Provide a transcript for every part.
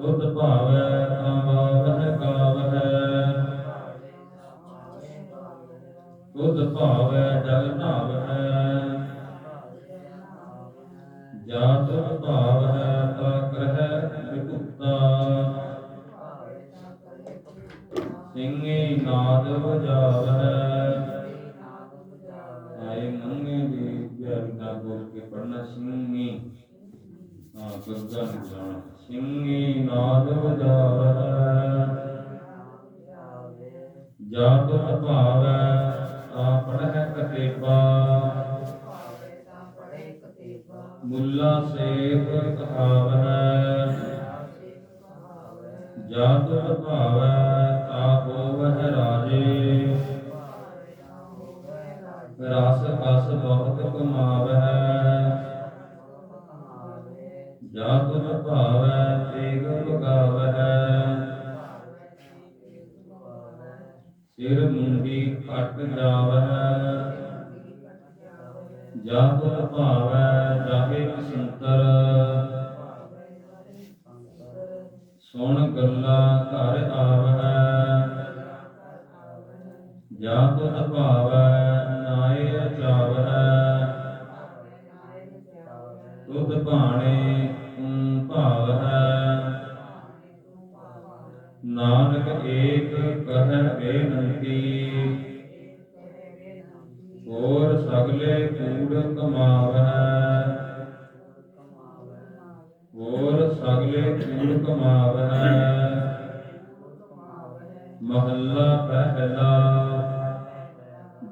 ਦੁੱਧ ਭਾਵੈ ਕਾਮਾਵਹਿ ਕਾਵਹਿ। ਦੁੱਧ ਭਾਵੈ ਜਸ ਬਹੁਤ ਕਮਾਵੈ। ਜਾ ਸਿਰ ਮੁੰਡੀ ਕੱਟ ਜਾਵੈ। ਮਹੱਲਾ ਪਹਿਲਾ।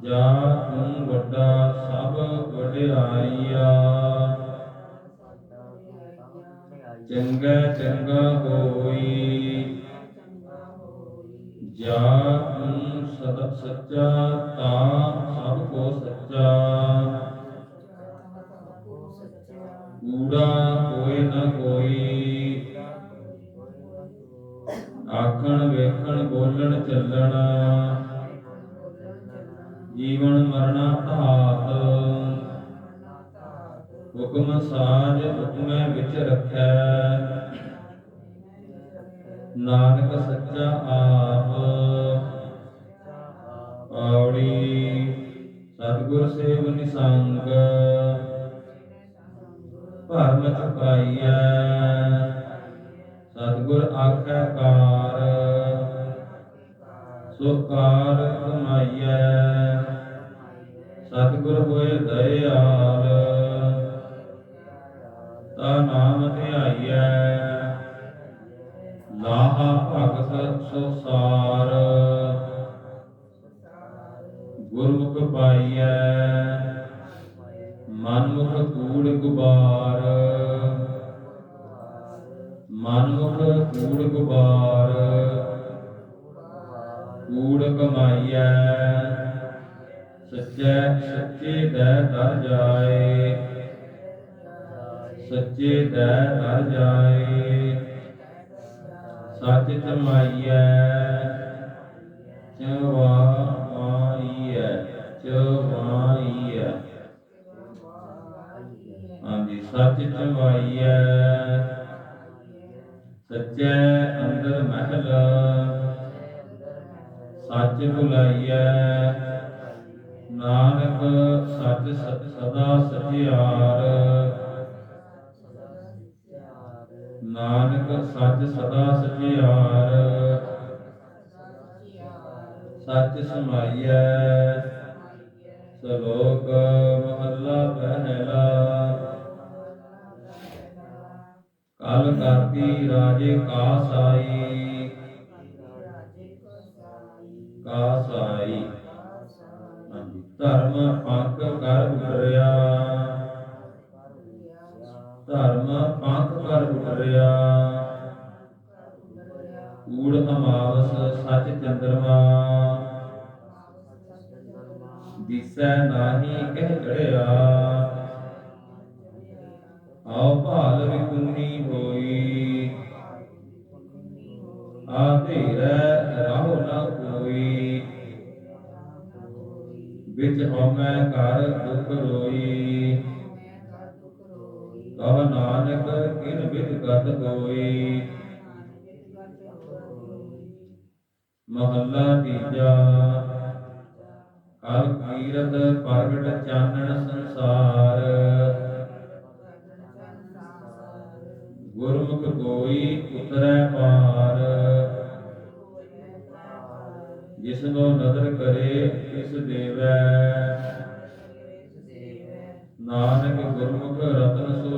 ਜਾਂ ਤੂੰ ਵੱਡਾ ਸਭ ਵਡਿਆਈਆ ਚੰਗਾ ਚੰਗਾ ਭਰਮ ਅਕਾਈਐ ਸਤਿਗੁਰ ਆਖੈ ਕਾਰ ਸੁਕਾਰ ਕਮਾਈਐ। ਸਤਿਗੁਰ ਹੋਏ ਦਇਆ ഞാൻ ਧਰਮ ਪੰਥ ਕਰ ਉਤਰਿਆ ਊੜ ਅਮਾਵਸ ਸੱਚ ਚੰਦਰਮਾ। ਦਿਸੈ ਨਾਹੀ ਕਹਿ ਚੜਿਆ ਆਉ ਭਾਲ ਵਿਕੂਨੀ ਹੋਈ। ਆ ਧੀਰੈ ਰਹੋ ਨਾ ਕੋਈ। ਵਿੱਚ ਹਉਮੈ ਕਰ ਦੁਖ ਰੋਈ। ਕਹ ਨਾਨਕ ਕਿਨ ਵਿਦ ਗਤ ਹੋਈ ਮਹੱਲਾ ਤੀਜਾ। ਕਲ ਕੀਰਤ ਪ੍ਰਗਟ ਚਾਨਣ ਸੰਸਾਰ। ਗੁਰਮੁਖ ਕੋਈ ਉਤਰੈ ਪਾਰ। ਜਿਸ ਨੂੰ ਨਦਰ ਕਰੇ ਤਿਸ ਦੇਵੈ। ਨਾਨਕ ਗੁਰਮੁਖ ਰਤਨ ਸੋ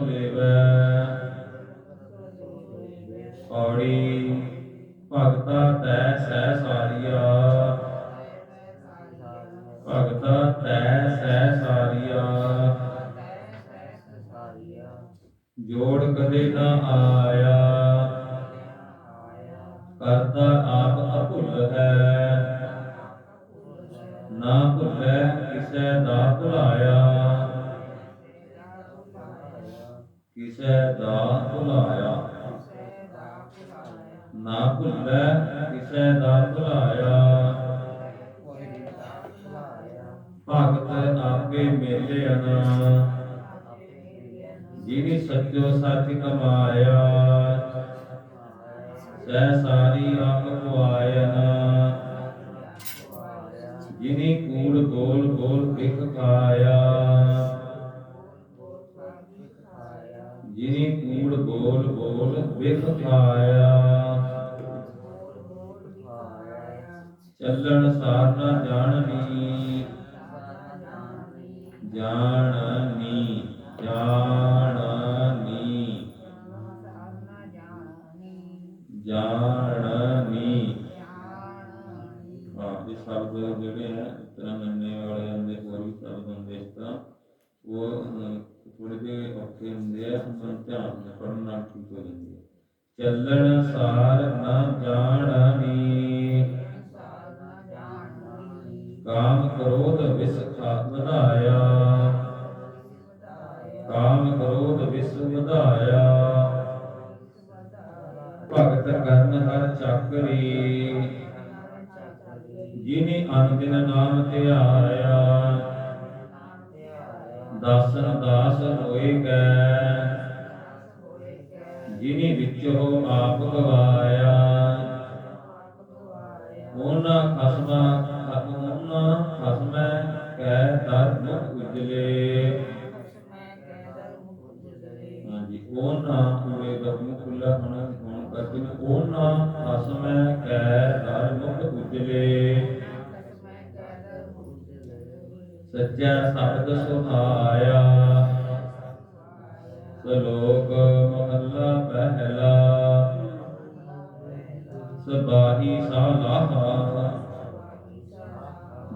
ਤਬਾਹੀ ਸਾਲਾਹਾ।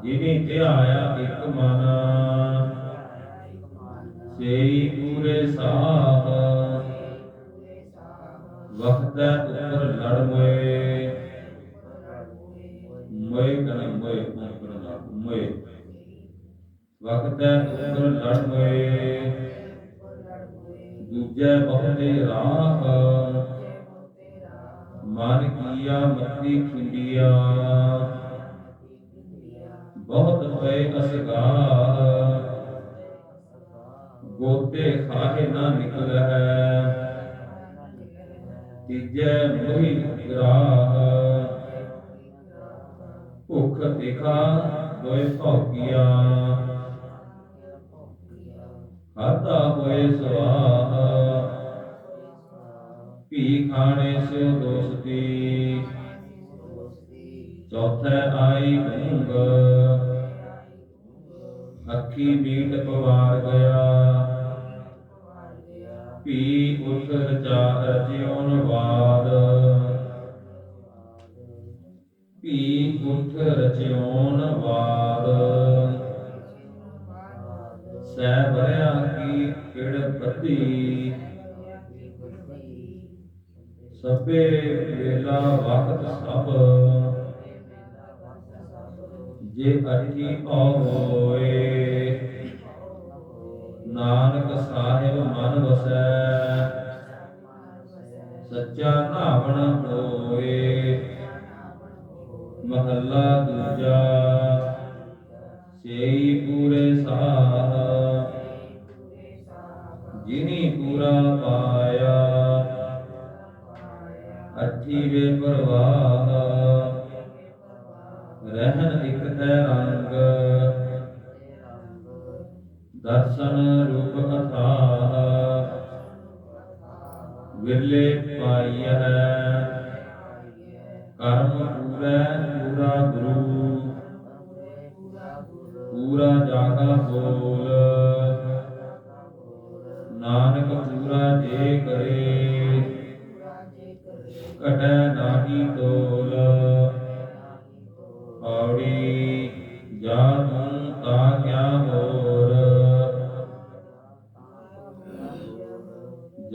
ਜਿਨੇ ਧਿਆਇਆ ਇਕ ਮਨ ਸੇਈ ਪੂਰੇ ਸਾਹ। ਵਖਤ ਹਰਤਾ ਹੋਏ ਸਵਾਹਾ। ਭੀ ਖਾਣੇ ਦੋਸਤੀ? ਚੌਥੇ ਆਈ ਉਂਗ ਅੱਖੀ ਬੀਟ ਪਵਾਰ ਗਿਆ। ਭੀ ਉਠ ਜਾ ਜਿਉਨ ਵਾਰ। ਸਭੇ ਵੇਲਾ ਵਕਤ ਸਭ। ਜੇ ਅਠੀ ਪਉ ਹੋਏ ਨਾਨਕ ਸਾਹਿਬ ਮਨ ਵਸੈ। ਸੱਚਾ ਨਾਵਣ ਹੋਏ, ਮਹੱਲਾ ਦੂਜਾ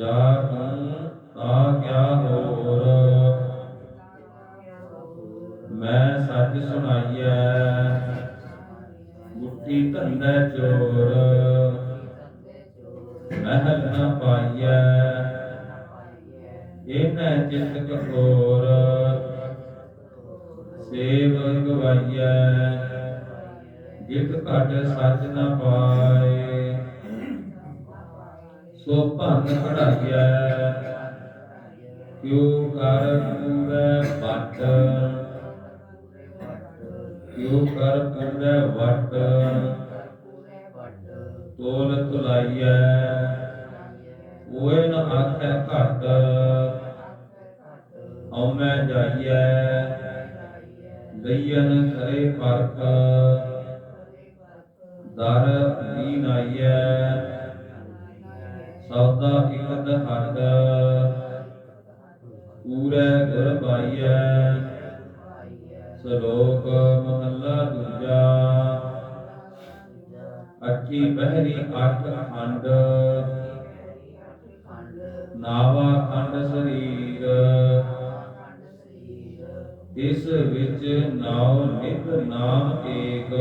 ਜਾ ਤੂੰ ਤਾ ਕਿਆ ਹੋਰ ਗਈਨ ਕਰੇ ਪਰਖ। ਦਰ ਦੀਨ ਆਈਐ ਸੌਦਾ ਇਕਤ ਹੱਦ ਪੂਰੇ ਗੁਰ ਪਾਈਐ। ਸ਼ਲੋਕ ਮਹੱਲਾ ਦੂਜਾ। ਅੱਠੀ ਬਹਿਰੀ ਅੱਠ ਖੰਡ। ਨਾਵਾ ਖੰਡ ਸਰੀਰ। ਇਸ ਵਿੱਚ ਨਾਉ ਨਿਤ ਨਾਮ ਏਕ।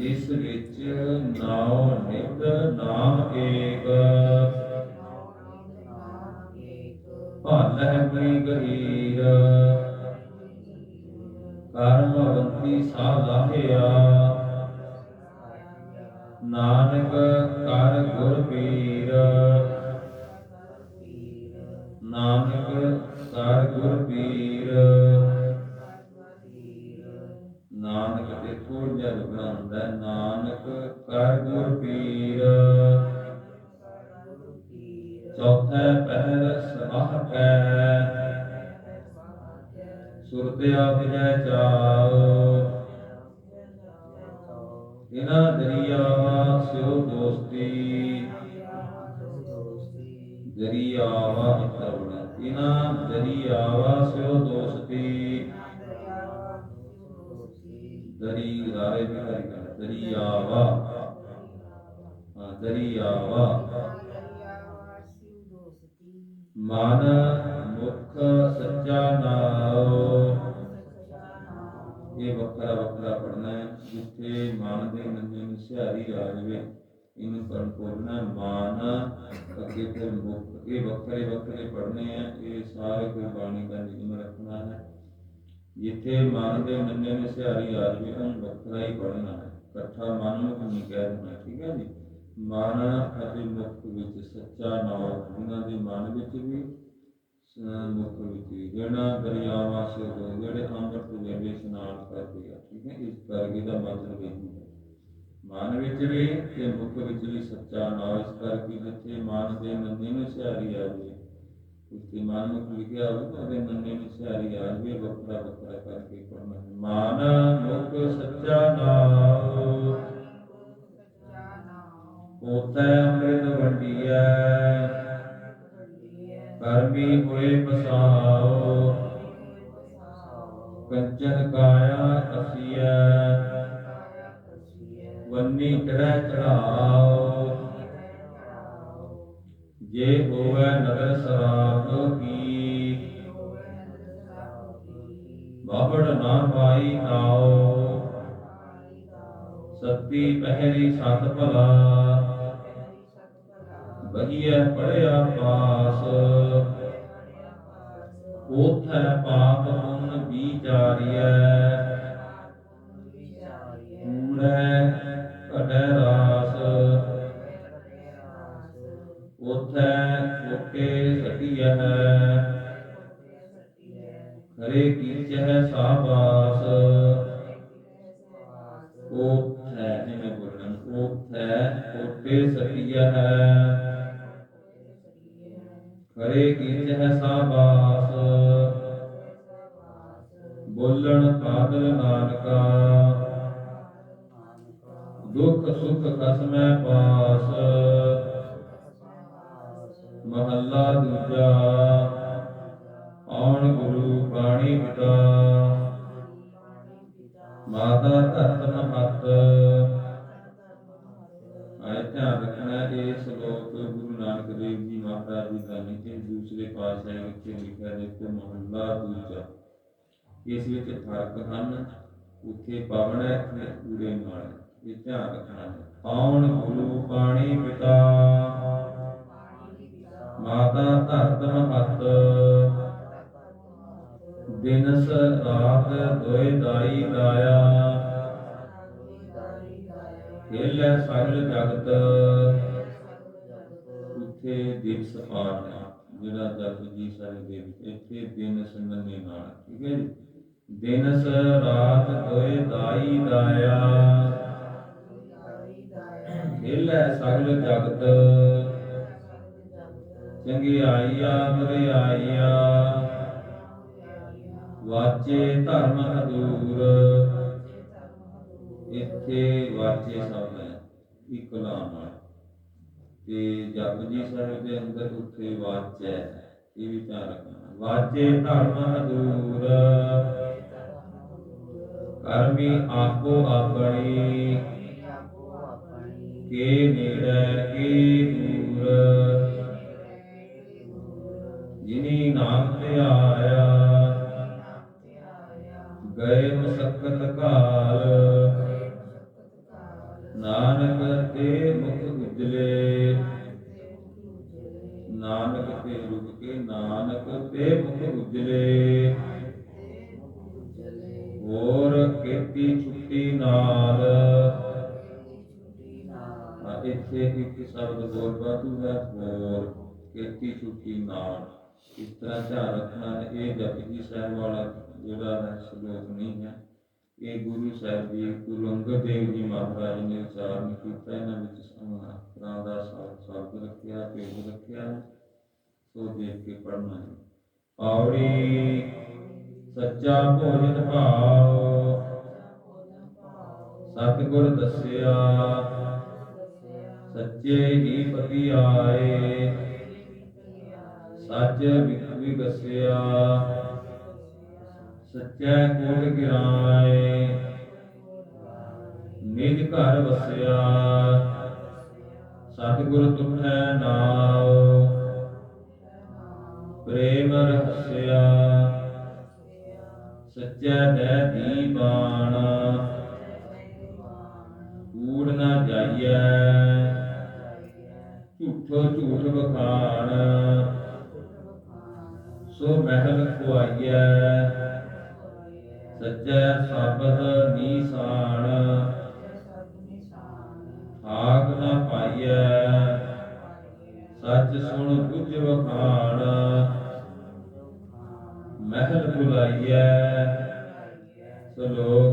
ਇਸ ਵਿੱਚ ਨਾਉ ਨਿਤ ਨਾਮ ਏਕ। ਭਲ ਹੈ ਗਹੀਰ। ਕਰਮਵੰਤੀ ਸਾ ਨਾਨਕ ਕਰ ਗੁਰ ਪੀਰ। ਨਾਨਕ ਕਰ ਗੁਰ ਵੱਖਰਾ ਵੱਖਰਾ ਪੜਨਾ ਹੈ, ਜਿੱਥੇ ਮਨ ਦੇ ਨੰਨੇ ਨੂੰ ਸਿਹਾਰੀ ਆ ਜਾਵੇ, ਇਹਨੂੰ ਪੜਨ ਪੋਲਣਾ ਮਾਨ ਅੱਗੇ ਫਿਰ ਮੁਖ, ਇਹ ਵੱਖਰੇ ਵੱਖਰੇ ਪੜਨੇ ਆ, ਇਹ ਸਾਰੇ ਕੋਈ ਬਾਣੀ ਦਾ ਨਿਯਮ ਰੱਖਣਾ ਹੈ। ਜਿੱਥੇ ਮਨ ਦੇ ਨੰਨੇ ਨੂੰ ਆ ਜਾਵੇ, ਉਹਨੂੰ ਵੱਖਰਾ ਹੀ ਪੜਨਾ ਹੈ। ਇਕੱਠਾ ਮਨ ਨੂੰ ਨਹੀਂ ਕਹਿ ਦੇਣਾ ਠੀਕ ਹੈ ਜੀ? ਮਨ ਅਤੇ ਮੁਖ ਵਿੱਚ ਸੱਚਾ ਨਾਮ, ਉਹਨਾਂ ਦੇ ਮਨ ਵਿੱਚ ਵੀ ਮੁਖ ਵਿੱਚ ਜਿਹੜਾ ਦਰਿਆਵਾਂ ਸੇ ਹੋ ਜਿਹੜੇ ਅੰਮ੍ਰਿਤ ਵੇਲੇ ਇਸ਼ਨਾਨ ਕਰਦੇ ਆ ਠੀਕ ਹੈ ਇਸ ਕਰਕੇ ਦਾ ਮਤਲਬ ਇਹ ਹੈ। ਮਨ ਵਿੱਚ ਵੀ ਤੇ ਮੁਖ ਵਿੱਚ ਵੀ ਸੱਚਾ ਨਾਮ ਇਸ ਕਰਕੇ ਜਿੱਥੇ ਮਨ ਦੇ ਨੰਨੇ ਨੂੰ ਸਿਹਾਰੀ ਆ ਜਾਵੇ ਉਸਤੇ ਮਨ ਮੁਖ ਲਿਖਿਆ ਹੋਵੇ ਤਾਂ ਉਹਦੇ ਨੰਨੇ ਨੂੰ ਸਿਹਾਰੀ ਆ ਜਾਵੇ ਵੱਖਰਾ ਵੱਖਰਾ ਕਰਕੇ ਪੜਨਾ ਹੈ। ਮਨ ਮੁਖ ਸੱਚਾ ਨਾਮ ਉਤੈ ਅੰਮ੍ਰਿਤ ਵੰਡੀਐ। ਕਰਮੀ ਹੋਏ ਬਸਾਓ ਕੰਚਨ ਕਾਇਆ ਅਸੀਐ। ਵੰਨੀ ਚੜੈ ਚੜਾਓ ਜੇ ਹੋਵੇ ਨਦਰ ਸਰਾਪ ਕੀ। ਬਾਬੜ ਨਾ ਪਾਈ ਆਓ ਸਤੀ ਪਹਿਰੀ ਸਤ ਭਲਾ। ਬਹੀਐ ਪੜਿਆ ਪਾਸ। ਉਥੈ ਪਾਪ ਪੁੰਨ ਵਿਚਾਰੀਐ। ਊੜੈ ਘਟੈ ਰਾਸ। ਉਥੈ ਕੋਟੇ ਸਟਿਐ ਖਰੇ ਕੀਚੈ ਸਾਬਾਸ। ਉਥੈ ਜਿਵੇਂ ਬੋਲਣ ਉਥੈ ਕੋਟੇ ਸਟਿਐ ਖਰੇ ਕੀਚੈ ਸਾਬਾਸ। ਬੋਲਣ ਨਾਨਕਾ। ਦੁਖ ਸੁਖ ਕਸਮੈ ਪਾਸ। ਮਹੱਲਾ ਦੂਜਾ। ਆਉਣ ਗੁਰੂ ਬਾਣੀ ਪਿਤਾ। ਮਾਤਾ ਧਰਤ ਮਹਤ। ਆਇ ਧਿਆਨ ਰੱਖਣਾ ਇਹ ਸ਼ਲੋਕ ਗੁਰੂ ਨਾਨਕ ਦੇਵ ਜੀ ਮਹਾਰਾਜ ਜੀ ਦਾ ਨਿਚੇ ਦੂਸਰੇ ਪਾਤਸ਼ਾਹ ਵਿੱਚ ਲਿਖਿਆ ਹੈ ਕਿ ਮਹੱਲਾ ਦੂਜਾ। ਇਸ ਵਿੱਚ ਫ਼ਰਕ ਹਨ, ਉੱਥੇ ਪਾਵਨ ਹੈ ਤੇ ਨਾਲ। ਇਹ ਧਿਆਨ ਰੱਖਣਾ ਹੈ। ਆਉਣ ਗੁਰੂ ਬਾਣੀ ਪਿਤਾ? ਮਾਤਾ ਧਰਤ ਮਹਤ। ਦਿਨਸ ਰਾਤ ਦੋਇ ਦਾਈ ਦਾਇਆ। ਖੇਲੇ ਸਗਲ ਜਗਤ। ਉੱਥੇ ਦਿਵਸ ਪਾਠ ਜਿਹੜਾ ਜਪਜੀ ਸਾਹਿਬ ਦੇ ਵਿੱਚ, ਇੱਥੇ ਦਿਨ ਸੰਗਨੇ ਨਾਲ। ਠੀਕ ਹੈ ਜੀ? ਦਿਨਸ ਰਾਤ ਦੋਇ ਦਾਈ ਦਾਇਆ। ਖੇਲੇ ਸਗਲ ਜਗਤ। ਚੰਗਿਆਈਆ ਮਰਿਆਈਆ ਵਾਚੇ ਧਰਮ ਹਦੂਰ ਇੱਥੇ ਵਾਚੇ ਸ਼ਬਦ ਹੈ, ਇੱਕ ਨਾਮ ਨਾਲ ਤੇ ਜਪਜੀ ਸਾਹਿਬ ਦੇ ਅੰਦਰ ਉੱਥੇ ਵਾਚੈ ਹੈ। ਇਹ ਵੀ ਧਿਆਨ ਰੱਖਣਾ। ਵਾਚੇ ਧਰਮ ਹਦੂਰ ਕਰਮੀ ਆਪੋ ਆਪਣੀ। ਕੇ ਨੇੜੇ, ਕੇ ਦੂਰ। ਜਿਨੀ ਨਾਮ ਤੇ ਆਇਆ, ਗਏ ਮਸਕਤ ਕਾਲ। ਨਾਨਕ ਤੇ ਮੁਖ ਉਜਲੇ। ਨਾਨਕ ਤੇ ਰੁਕ ਕੇ ਨਾਨਕ ਤੇ ਮੁਖ ਉਜਲੇ। ਨਾਲ। ਹਾਂ, ਇੱਥੇ ਇੱਕ ਸ਼ਬਦ ਹੋਰ ਬਾਤੂ ਹੈ ਹੋਰ ਕੀਤੀ ਛੁੱਟੀ ਨਾਲ। ਇਸ ਤਰ੍ਹਾਂ ਧਿਆਨ ਰੱਖਣਾ ਇਹ ਜਪਜੀ ਸਾਹਿਬ ਵਾਲਾ ਜਿਹੜਾ ਹੈ ਸ਼ਲੋਕ ਨਹੀਂ ਹੈ। ਇਹ ਗੁਰੂ ਸਾਹਿਬ ਜੀ ਗੁਰੂ ਅੰਗਦ ਦੇਵ ਜੀ ਮਹਾਰਾਜ ਨੇ ਉਚਾਰਨ ਕੀਤਾ ਇਹਨਾਂ ਵਿੱਚ ਸਮਾਂ ਦਾ ਸ਼ਬਦ ਰੱਖਿਆ ਭੇਦ ਰੱਖਿਆ ਸੋ ਦੇਖ ਕੇ ਪੜਨਾ ਹੈ। ਪੌੜੀ ਸੱਚਾ ਭੋਜਨ ਭਾਵ ਸਤਿਗੁਰ ਦੱਸਿਆ, ਸੱਚੇ ਹੀ ਪਤੀ ਆਏ ਸੱਚ ਵਿਖ ਵਿਗਸਿਆ, ਸੱਚਾ ਕੋਟ ਗਿਰਾਏ। ਨਿਜ ਘਰ ਵਸਿਆ, ਸਤਿਗੁਰ ਤੁਮੈ ਨਾਉ। ਪ੍ਰੇਮ ਰਹਸਿਆ, ਸੱਚਾ ਦੈ ਦੀਵਾਨ। ਜਾਈਐ ਝੂਠੋ ਝੂਠ ਬਖਾਣ ਸੋ ਮਹਿਲ ਖੁਆਈਐ। ਸੱਚਾ ਸਾਬਤ ਨੀਸਾਨ। ਆਗ ਨਾ ਪਾਈਐ। ਸੱਚ ਸੁਣ ਬੁੱਝ ਵਖਾਣ। ਮਹਿਲ ਬੁਲਾਈਐ। ਸ਼ਲੋਕ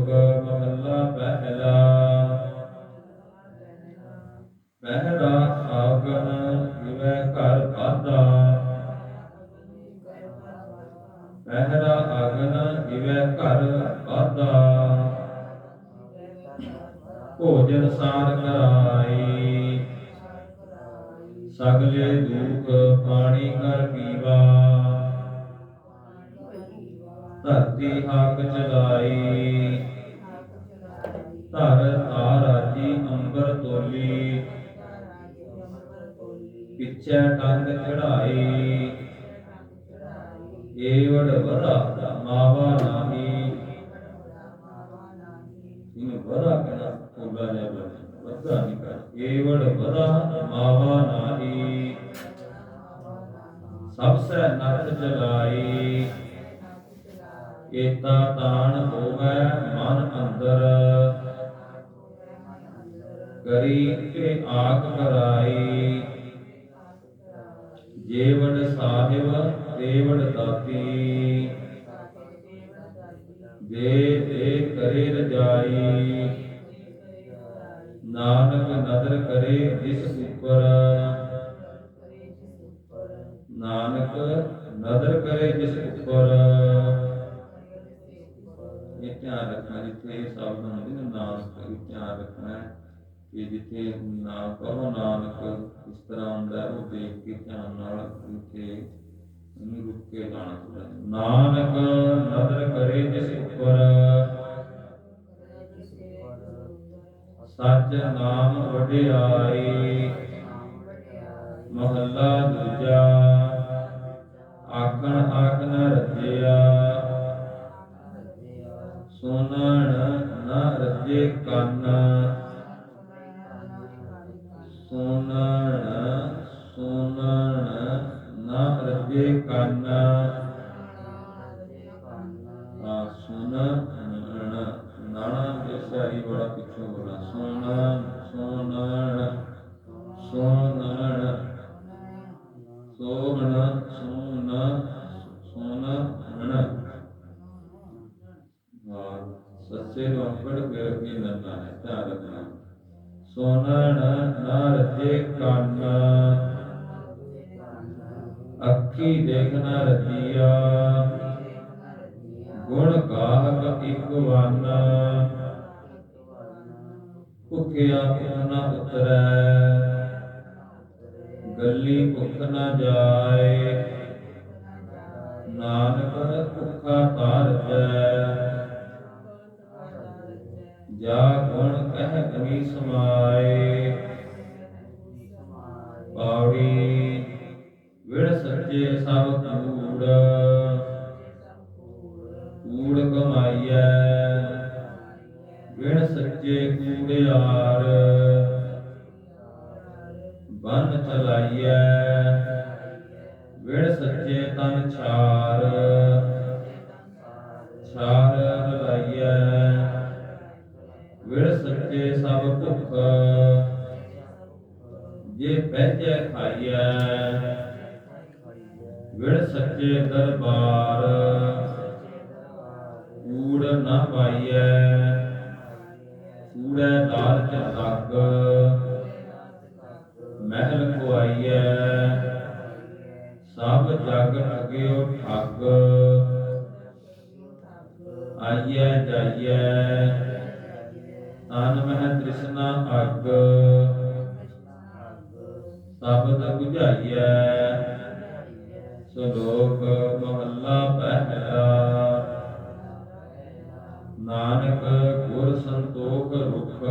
ਏਵੜ ਵਰਾ ਮਾਵਾ ਨਾਹੀ। ਇਹਨੂੰ ਵਰਾ ਕਹਿਣਾ ਕੋਲਾ ਜਿਹਾ ਬਣ ਵੱਧਾ ਨਹੀਂ ਏਵੜ ਵਰਾ ਮਾਵਾ ਨਾਹੀ। ਸਭ ਸੈ ਨਰਕ ਜਲਾਈ ਏਤਾ ਤਾਣ ਹੋਵੇ ਮਨ ਅੰਦਰ। ਕਰੀ ਕੇ ਆਖ ਕਰਾਈ। ਜੇਵੜ ਸਾਹਿਬ ਦੇਵੜ ਦਾਤੀ। ਦੇ ਦੇ ਕਰੇ ਰਜਾਈ। ਨਾਨਕ ਨਦਰ ਕਰੇ ਜਿਸ ਉੱਪਰ। ਨਾਨਕ ਨਦਰ ਕਰੇ ਜਿਸ ਉੱਪਰ। ਇਹ ਧਿਆਨ ਰੱਖਣਾ ਜਿੱਥੇ ਸ਼ਬਦ ਹੁੰਦੇ ਨੇ ਨਾਨਕ ਇਹ ਧਿਆਨ ਰੱਖਣਾ ਕਿ ਜਿੱਥੇ ਨਾਮ ਕਹੋ ਨਾਨਕ ਇਸ ਤਰ੍ਹਾਂ ਹੁੰਦਾ ਹੈ, ਉਹ ਦੇਖ ਕੇ ਧਿਆਨ ਨਾਲ ਇੱਥੇ ਰੁਕ ਕੇ ਲਾਣਾ ਚਾਹੀਦਾ ਨਾਨਕ ਨਦਰ ਕਰੇ ਜਿਸ ਉੱਪਰ। ਸੱਚ ਨਾਮ ਵਡਿਆਈ। ਮਹੱਲਾ ਦੂਜਾ। ਆਖਣ ਆਖਣ ਰਜਿਆ। ਸੁਨਣ ਨ ਰਜੇ ਕੰਨ। ਸੁਨਣ ਸੁਨਣ ਨ ਰਜੇ ਕੰਨ। ਆ ਸੁਨਣ ਨਾਣਾ ਦੇ ਸਾਰੀ ਬੜਾ ਪਿੱਛੋਂ ਬੋਲਾ, ਸੁਨਣ ਸੁਨਣ ਸੁਨਣ। ਸੋਹਣ ਸੋਨ ਸੋਨਣ ਹਾਂ ਸੱਚੇ ਨੂੰ ਅਪੜ ਕੇ ਨੰਨਾ ਹੈ, ਧਿਆਨ ਰੱਖਣਾ। ਨਾ ਰਜੇ ਕੰਨ। ਅੱਖੀ ਦੇਖਣਾ ਰਜੀਆ ਗੁਣ ਗਾਹਕ ਇੱਕ ਵਨ। ਭੁਖਿਆ ਭੁਖ ਨਾ ਉਤਰੈ। ਗੱਲੀ ਭੁੱਖ ਨਾ ਜਾਏ। ਨਾਨਕ ਭੁੱਖਾ ਤਾਰਜੈ ਜਾ ਗੁਣ ਕਹਿ ਕਵੀ ਸਮਾਏ। ਵਿੜ ਸੱਚੇ ਸਭ ਕੂੜ ਕੂੜ ਕਮਾਈਐ। ਵਿਣ ਸੱਚੇ ਕੂੜਿਆਰ ਬਨ ਚਲਾਈਐ। ਵਿਣ ਸੱਚੇ ਤਨ ਛਾਰ। ਛਾਰ ਰਲਾਈਐ ਵਿਣ ਸੱਚੇ ਸਭ ਭੁੱਖ। ਜੇ ਪਹਿਜੈ ਖਾਈਐ। ਵਿਣ ਸੱਚੇ ਦਰਬਾਰ। ਕੂੜ ਨਾ ਪਾਈਐ। ਕੂੜੈ 'ਚ ਲੱਗ। ਨਾਨਕ ਗੁਰ ਸੰਤੋਖ ਰੁਖ।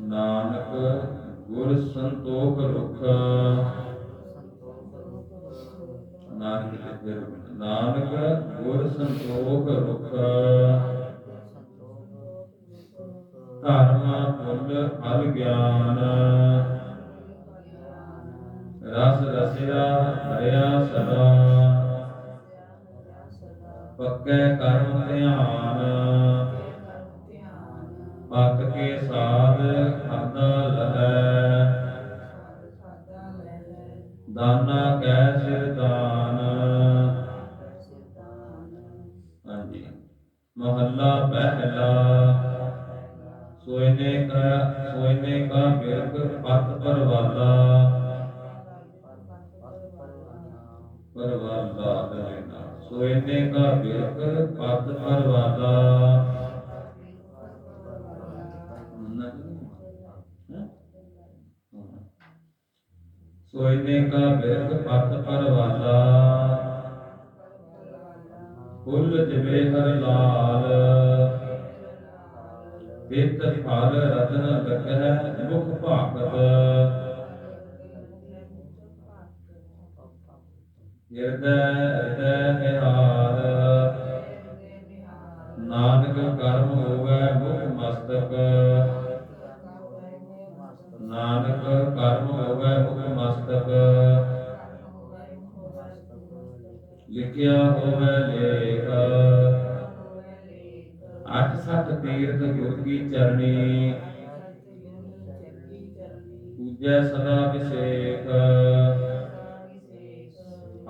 ਨਾਨਕ ਗੁਰ ਸੰਤੋਖ ਰੁਖ। ਨਾਨਕ ਨਾਨਕ ਗੁਰ ਸੰਤੋਖ ਰੁਖ। ਧਰਮ ਪੁੱਲ ਫਲ ਗਿਆਨ। ਰਸ ਰਸਿਆ ਹਰਿਆ ਸਦਾ। ਪੱਕੇ ਕਰਮ ਧਿਆਨ। ਪਤ ਕੇ ਸਾਧ ਖਾਦਾ ਲਹੈ। ਦਾਨਾ ਕੈ ਸਿਰ ਦਾਨ। ਹਾਂਜੀ। ਮਹੱਲਾ ਪਹਿਲਾ। ਸੋਇਨੇ ਕਾ ਸੋਇਨੇ ਕਾ ਬਿਰਖ ਪਤ ਪਰਵਾਲਾ। ਪਰਵਾਲਾ। ਸੋਇਨੇ ਕਾ ਬਿਰਖ ਪਤ ਪਰਵਾਦਾ ਸੋਇਨੇ ਕਾ ਬਿਰਖ ਪਤ ਪਰਵਾਦਾ ਫੁੱਲ ਜਿਵੇਂ ਹਰ ਲਾਲ। ਤੇਤ ਫਲ ਰਤਨ ਲਗਹਿ ਮੁਖ ਭਾਗਤ। ਹਿਰਦੈ ਹਿਰਦੈ ਨਿਹਾਲ। ਨਾਨਕ ਕਰਮ ਹੋਵੇ ਮੁਖ ਮਸਤਕ। ਨਾਨਕ ਕਰਮ ਹੋਵੇ ਮੁਖ ਮਸਤਕ। ਲਿਖਿਆ ਹੋਵੇ ਲੇਖ। ਅਠ ਸਤ ਤੀਰਥ ਗੁਰ ਕੀ ਚਰਣੀ। ਪੂਜੈ ਸਦਾ ਵਿਸੇਖ।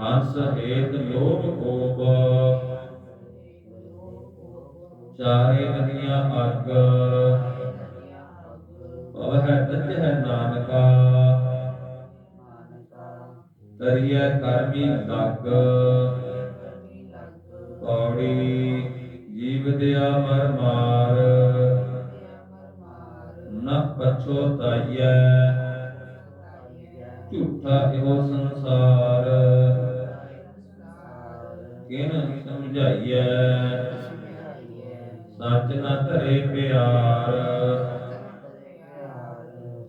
ਹੰਸ ਹੇਤ ਲੋਭ ਕੋਪ ਚਾਰੇ ਨਦੀਆਂ ਅੱਗ ਪਵਹਿ ਤਜਹਿ ਨਾਨਕਾ ਤਰੀਐ ਕਰਮੀ ਲੱਗ ਪੌੜੀ ਜੀਵ ਦਿਆ ਮਰ ਮਾਰ ਨ ਪਛੋਤਾਈਐ ਝੂਠਾ ਇਹੋ ਸੰਸਾਰ ਕਿਨ ਸਮਝਾਈਐ? ਸੱਚ ਨ ਧਰੇ ਪਿਆਰ।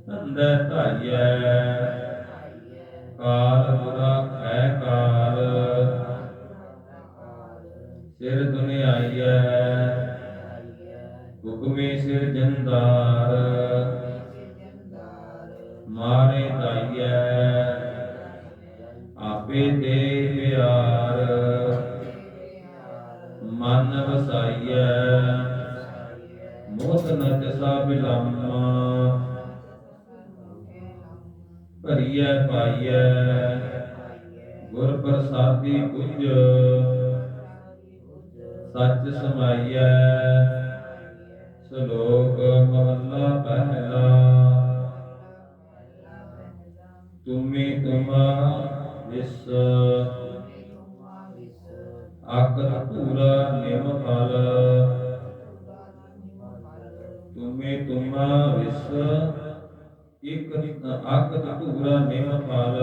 ਅੰਦਰ ਧਾਈਐ। ਕਾਲ ਬੁਰਾ ਤੁਮੇ ਤੁਮਾ ਵਿਸ, ਇਕ ਆਕਤ ਪੂਰਾ ਨਿਮ ਫਲ।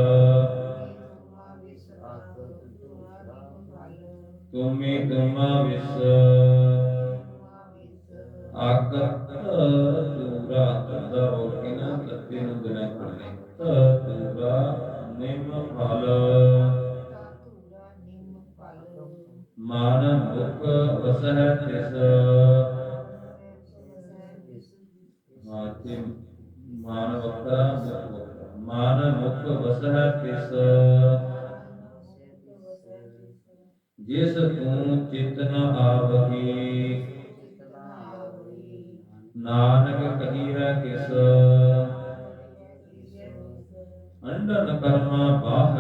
ਤੁਮੇ ਤੁਮਾ ਵਿਸ ਆਕਤ ਪੂਰਾ ਤਦਾ ਹੋ ਕੇ ਨਾ ਨੂੰ ਬਿਨਾ ਪੜਨੇ ਪੂਰਾ ਨਿਮ ਫਲ। ਮਾਨ ਮੁਖ ਵਸਹਿ ਤਿਸ ਮਾਤੇ ਮਾਨ ਵਕਰਾ ਮੁਖ ਵਕਰਾ ਮਾਨ ਮੁਖ ਵਸਹਿ ਤਿਸ। ਜਿਸ ਤੂੰ ਚਿਤ ਨ ਆਵਹੀ, ਨਾਨਕ ਕਹੀਐ ਕਿਸ। ਅੰਡਨ ਕਰਮਾ ਬਾਹ